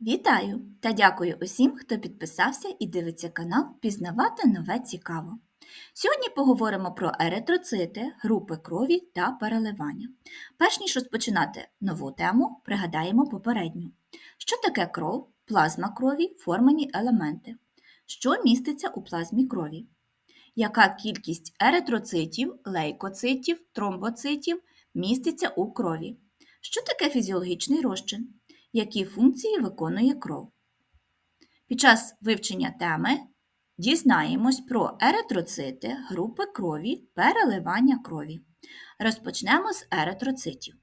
Вітаю та дякую усім, хто підписався і дивиться канал Пізнавати нове цікаво. Сьогодні поговоримо про еритроцити, групи крові та переливання. Перш ніж розпочинати нову тему, пригадаємо попередню. Що таке кров, плазма крові, формані елементи? Що міститься у плазмі крові? Яка кількість еритроцитів, лейкоцитів, тромбоцитів міститься у крові? Що таке фізіологічний розчин? Які функції виконує кров. Під час вивчення теми дізнаємось про еритроцити, групи крові, переливання крові. Розпочнемо з еритроцитів.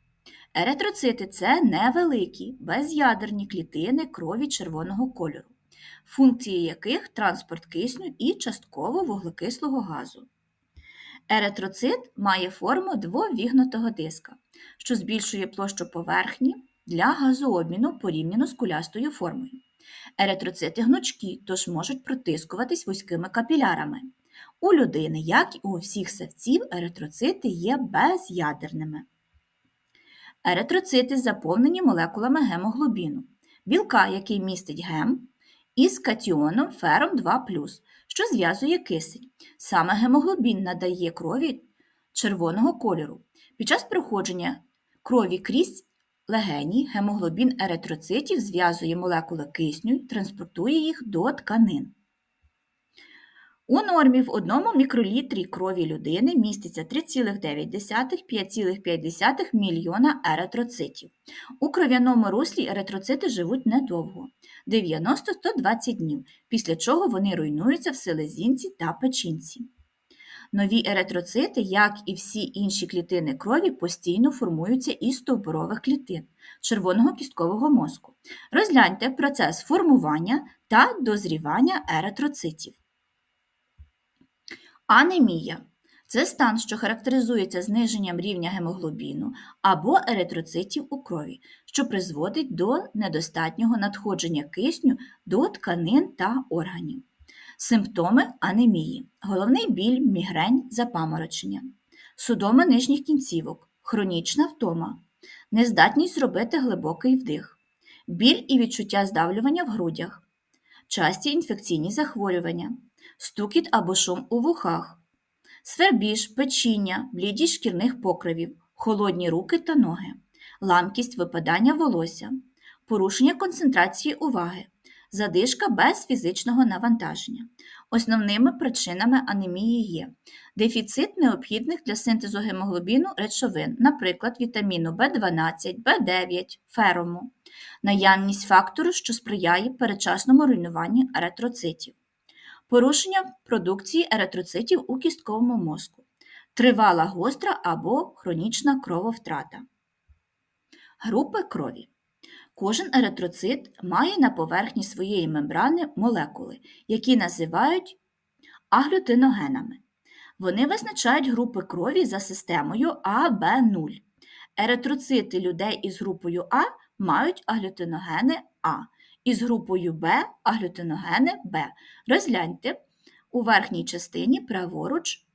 Еритроцити це невеликі, без'ядерні клітини крові червоного кольору, функції яких транспорт кисню і частково вуглекислого газу. Еритроцит має форму двовігнутого диска, що збільшує площу поверхні для газообміну порівняно з кулястою формою. Еритроцити гнучкі, тож можуть протискуватись вузькими капілярами. У людини, як і у всіх савців, еритроцити є безядерними. Еритроцити заповнені молекулами гемоглобіну, білка, який містить гем, із катіоном фером 2, що зв'язує кисень. Саме гемоглобін надає крові червоного кольору. Під час проходження крові крізь легені гемоглобін еритроцитів зв'язує молекули кисню і транспортує їх до тканин. У нормі в одному мікролітрі крові людини міститься 3,9-5,5 мільйона еритроцитів. У кров'яному руслі еритроцити живуть недовго 90-120 днів, після чого вони руйнуються в селезінці та печінці. Нові еритроцити, як і всі інші клітини крові, постійно формуються із стовбурових клітин червоного кісткового мозку. Розгляньте процес формування та дозрівання еритроцитів. Анемія це стан, що характеризується зниженням рівня гемоглобіну або еритроцитів у крові, що призводить до недостатнього надходження кисню до тканин та органів. Симптоми анемії, головний біль, мігрень, запаморочення, судоми нижніх кінцівок, хронічна втома, нездатність зробити глибокий вдих, біль і відчуття здавлювання в грудях, часті інфекційні захворювання, стукіт або шум у вухах, свербіж, печіння, блідість шкірних покривів, холодні руки та ноги, ламкість випадання волосся, порушення концентрації уваги задишка без фізичного навантаження. Основними причинами анемії є дефіцит необхідних для синтезу гемоглобіну речовин, наприклад, вітаміну В12, В9, ферому, наявність фактору, що сприяє передчасному руйнуванню еритроцитів, порушення продукції еритроцитів у кістковому мозку, тривала гостра або хронічна крововтрата. Групи крові. Кожен еритроцит має на поверхні своєї мембрани молекули, які називають аглютиногенами. Вони визначають групи крові за системою АБ0. Еритроцити людей із групою А мають аглютиногени А, із групою Б аглютиногени Б. Розгляньте у верхній частині праворуч,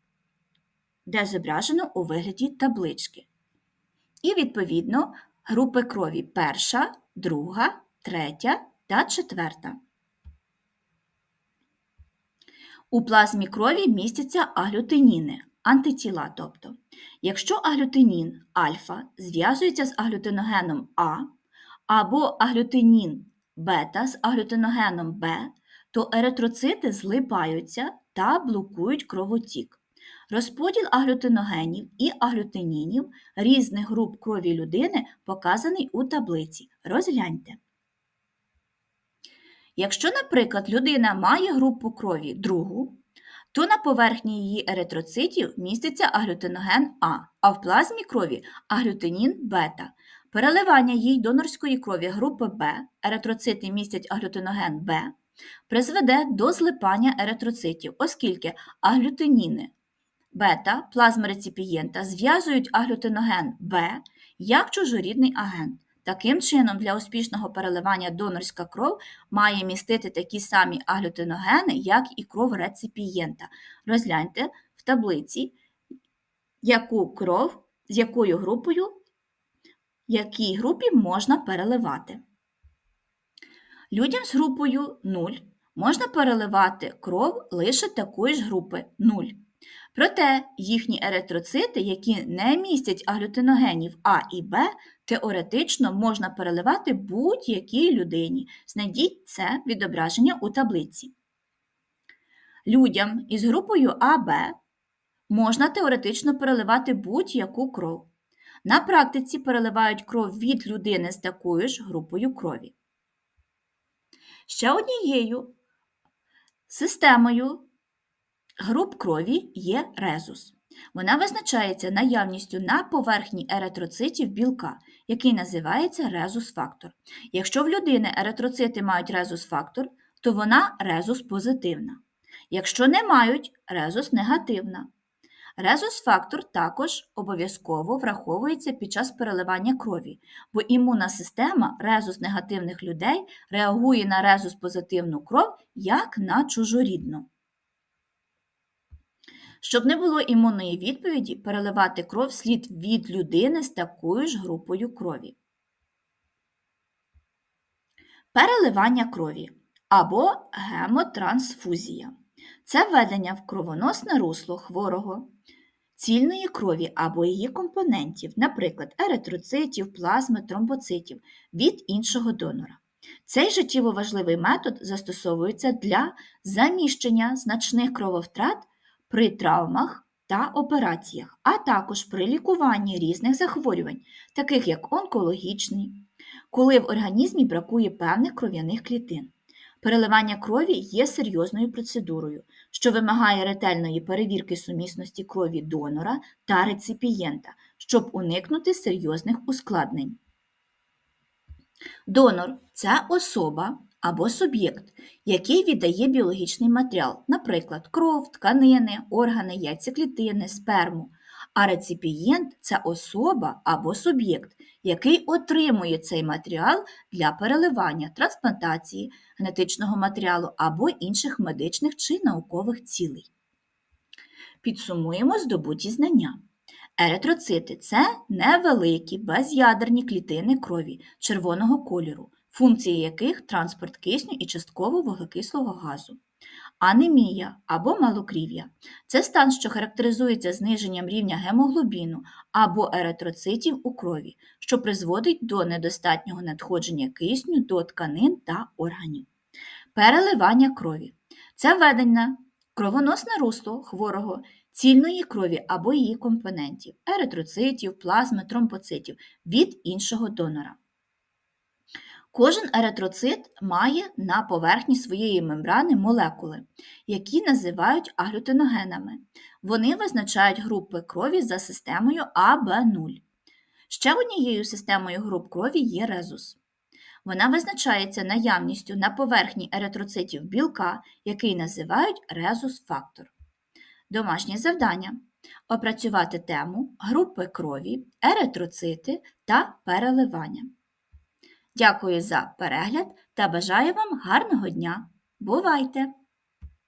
де зображено у вигляді таблички. І, відповідно, групи крові перша, друга, третя та четверта. У плазмі крові містяться аглютиніни, антитіла. тобто. Якщо аглютинін альфа зв'язується з аглютиногеном А або аглютинін бета з аглютиногеном Б, то еритроцити злипаються та блокують кровотік. Розподіл аглютиногенів і аглютинінів різних груп крові людини показаний у таблиці. Розгляньте. Якщо, наприклад, людина має групу крові другу, то на поверхні її еритроцитів міститься аглютиноген А, а в плазмі крові аглютинін бета. Переливання їй донорської крові групи Б, еритроцити містять аглютиноген Б, призведе до злипання еритроцитів, оскільки аглютиніни бета плазми реципієнта зв'язують аглютиноген Б як чужорідний агент. Таким чином, для успішного переливання донорська кров має містити такі самі аглютиногени, як і кров реципієнта. Розгляньте в таблиці, яку кров, з якою групою, якій групі можна переливати. Людям з групою 0 можна переливати кров лише такої ж групи 0. Проте їхні еритроцити, які не містять аглютиногенів А і Б, теоретично можна переливати будь-якій людині. Знайдіть це відображення у таблиці. Людям із групою АБ можна теоретично переливати будь-яку кров. На практиці переливають кров від людини з такою ж групою крові. Ще однією системою груп крові є резус. Вона визначається наявністю на поверхні еритроцитів білка, який називається резус-фактор. Якщо в людини еритроцити мають резус-фактор, то вона резус-позитивна. Якщо не мають, резус-негативна. Резус-фактор також обов'язково враховується під час переливання крові, бо імунна система резус-негативних людей реагує на резус-позитивну кров як на чужорідну. Щоб не було імунної відповіді, переливати кров слід від людини з такою ж групою крові. Переливання крові або гемотрансфузія це введення в кровоносне русло хворого цільної крові або її компонентів, наприклад, еритроцитів, плазми, тромбоцитів від іншого донора. Цей життєво важливий метод застосовується для заміщення значних крововтрат при травмах та операціях, а також при лікуванні різних захворювань, таких як онкологічний, коли в організмі бракує певних кров'яних клітин. Переливання крові є серйозною процедурою, що вимагає ретельної перевірки сумісності крові донора та реципієнта, щоб уникнути серйозних ускладнень. Донор це особа або суб'єкт, який віддає біологічний матеріал, наприклад, кров, тканини, органи, яйцеклітини, сперму. А реципієнт це особа або суб'єкт, який отримує цей матеріал для переливання, трансплантації генетичного матеріалу або інших медичних чи наукових цілей. Підсумуємо здобуті знання. Еритроцити це невеликі без'ядерні клітини крові червоного кольору, функції яких транспорт кисню і частково вуглекислого газу. Анемія або малокрів'я це стан, що характеризується зниженням рівня гемоглобіну або еритроцитів у крові, що призводить до недостатнього надходження кисню до тканин та органів. Переливання крові це введення кровоносне русло хворого цільної крові або її компонентів еритроцитів, плазми, тромбоцитів від іншого донора. Кожен еритроцит має на поверхні своєї мембрани молекули, які називають аглютиногенами. Вони визначають групи крові за системою АБ0. Ще однією системою груп крові є резус. Вона визначається наявністю на поверхні еритроцитів білка, який називають резус-фактор. Домашнє завдання опрацювати тему групи крові, еритроцити та переливання. Дякую за перегляд та бажаю вам гарного дня. Бувайте!